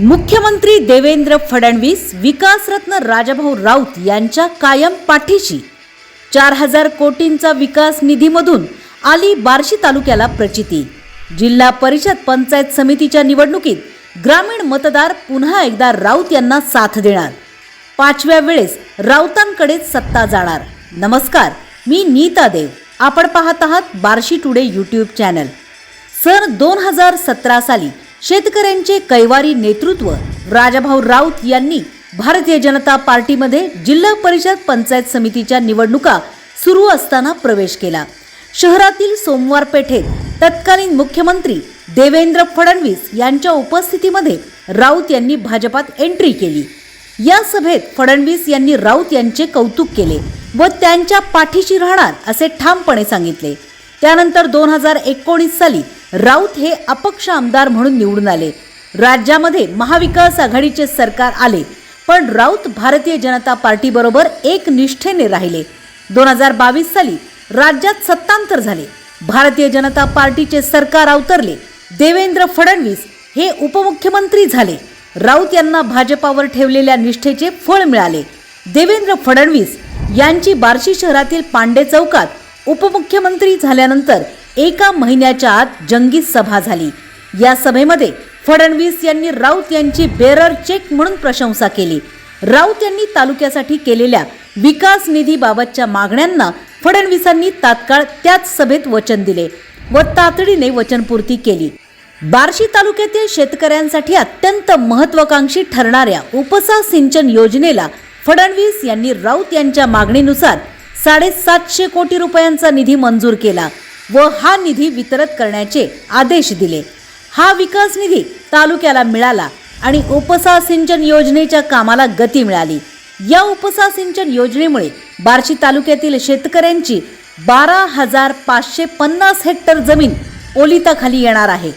मुख्यमंत्री देवेंद्र फडणवीस विकासरत्न राजाभाऊ राऊत यांच्या कायम पाठीशी. चार हजार कोटींचा विकास निधीमधून आली बार्शी तालुक्याला प्रचिती. जिल्हा परिषद पंचायत समितीच्या निवडणुकीत ग्रामीण मतदार पुन्हा एकदा राऊत यांना साथ देणार. पाचव्या वेळेस राऊतांकडेच सत्ता जाणार. नमस्कार मी नीता देव. आपण पाहत आहात बार्शी टुडे यूट्यूब चॅनल. सन दोन हजार सतरा साली शेतकऱ्यांचे कैवारी नेतृत्व राजाभाऊ राऊत यांनी भारतीय जनता पार्टीमध्ये जिल्हा परिषद पंचायत समितीच्या निवडणुका सुरू असताना प्रवेश केला. शहरातील सोमवार पेठेत तत्कालीन मुख्यमंत्री देवेंद्र फडणवीस यांच्या उपस्थितीमध्ये राऊत यांनी भाजपात एंट्री केली. या सभेत फडणवीस यांनी राऊत यांचे कौतुक केले व त्यांच्या पाठीशी राहणार असे ठामपणे सांगितले. त्यानंतर दोन हजार एकोणीस साली राऊत हे अपक्ष आमदार म्हणून निवडून आले. राज्यामध्ये महाविकास आघाडीचे सरकार आले पण राऊत भारतीय जनता पार्टीबरोबर एक निष्ठेने राहिले. दोन हजार बावीस साली राज्यात सत्तांतर झाले. भारतीय जनता पार्टीचे सरकार अवतरले. देवेंद्र फडणवीस हे उपमुख्यमंत्री झाले. राऊत यांना भाजपावर ठेवलेल्या निष्ठेचे फळ मिळाले. देवेंद्र फडणवीस यांची बार्शी शहरातील पांडे चौकात उपमुख्यमंत्री झाल्यानंतर एका महिन्याच्या आत जंगी सभा झाली. या सभेमध्ये फडणवीस यांनी राऊत यांची बेरर चेक म्हणून प्रशंसा केली. राऊत यांनी तालुक्यासाठी केलेल्या विकास निधीबाबतच्या मागण्यांना फडणवीसांनी तात्काळ त्याच सभेत वचन दिले व तातडीने वचनपूर्ती केली. बार्शी तालुक्यातील शेतकऱ्यांसाठी अत्यंत महत्वाकांक्षी ठरणाऱ्या उपसा सिंचन योजनेला फडणवीस यांनी राऊत यांच्या मागणीनुसार साडेसातशे कोटी रुपयांचा निधी मंजूर केला. व हा निधी वितरित करण्याचे आदेश दिले. हा विकास निधी तालुक्याला मिळाला आणि उपसा सिंचन योजनेच्या कामाला गती मिळाली. या उपसा सिंचन योजनेमुळे बार्शी तालुक्यातील शेतकऱ्यांची बारा हजार पाचशे पन्नास हेक्टर जमीन ओलिताखाली येणार आहे.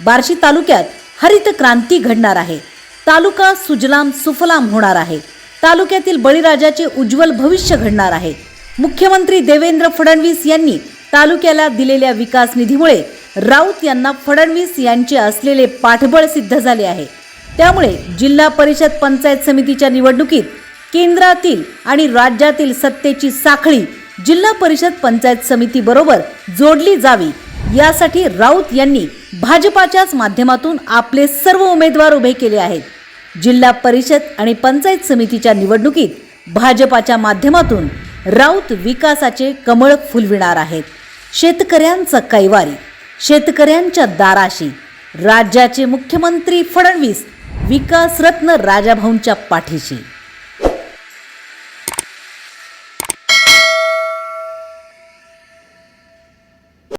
बार्शी तालुक्यात हरित क्रांती घडणार आहे. तालुका सुजलाम सुफलाम होणार आहे. तालुक्यातील बळीराजाचे उज्ज्वल भविष्य घडणार आहे. मुख्यमंत्री देवेंद्र फडणवीस यांनी तालुक्याला दिलेल्या विकास निधीमुळे राऊत यांना फडणवीस यांचे असलेले पाठबळ सिद्ध झाले आहे. त्यामुळे जिल्हा परिषद पंचायत समितीच्या निवडणुकीत केंद्रातील आणि राज्यातील सत्तेची साखळी जिल्हा परिषद पंचायत समितीबरोबर जोडली जावी यासाठी राऊत यांनी भाजपाच्याच माध्यमातून आपले सर्व उमेदवार उभे केले आहेत. जिल्हा परिषद आणि पंचायत समितीच्या निवडणुकीत भाजपाच्या माध्यमातून राऊत विकासाचे कमळ फुलविणार आहेत. शेतकऱ्यांचं कैवारी शेतकऱ्यांच्या दाराशी. राज्याचे मुख्यमंत्री फडणवीस विकासरत्न राजाभाऊंच्या पाठीशी.